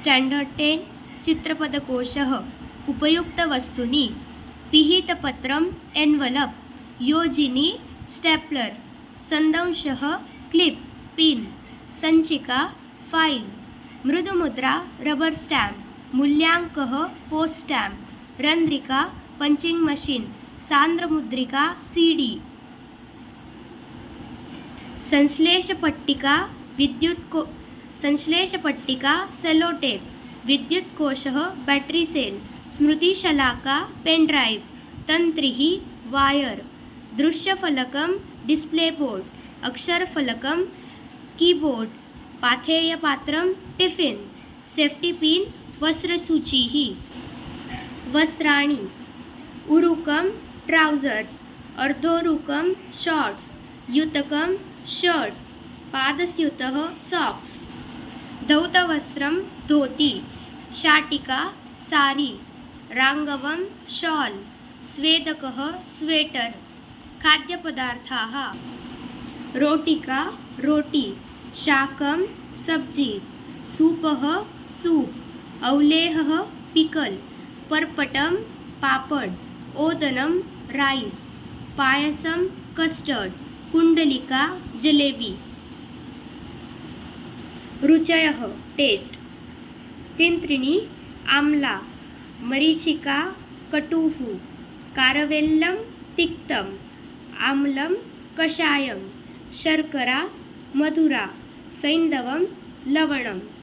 Standard ten चित्रपदकोशः उपयुक्तवस्तूनि पिहितपत्रम्, एन्वलप्, योजिनी, स्टेप्लर्, सन्दंशः, क्लिप्, पिन् सञ्चिका फैल् मृदुमुद्रा, रबर् स्टाम्प्, मूल्याङ्कः पोस्ट स्टाम्प् रन्ध्रिका पञ्चिङ्ग् मशीन्, सान्द्रमुद्रिका सी डी संश्लेषपट्टिका विद्युत् को संश्लेषपट्टिका सेलोटेप् विद्युत्कोशः बेटरी सेल् स्मृतिशलाका तन्त्रिः वायर् दृश्यफलकं डिस्प्ले बोर्ड् अक्षरफलकं कीबोर्ड् पाथेयपात्रं टिफिन्, सेफ्टि पिन् वस्त्रसूचिः वस्त्राणि उरुकं ट्रौसर्स् अर्धोरुकं शार्ट्स् युतकं शर्ट्। पादस्यूतः साक्स् धौतवस्त्रं धोती, शाटिका, सारी, राङ्गवं शाल् स्वेदकः स्वेटर् खाद्यपदार्थाः, रोटिका, रोटी, शाकं, सब्ज़ी, सूपः सूप्, औलेहः पिकल्, पर्पटं पापड्, ओदनं रैस् पायसं कस्टर्ड् कुण्डलिका जलेबी। रुचयः टेस्ट्. तिन्त्रिणी आम्ला मरीचिका कटुः कारवेल्लं तिक्तम् आम्लं कषायं शर्करा मधुरा सैन्दवं लवणम्.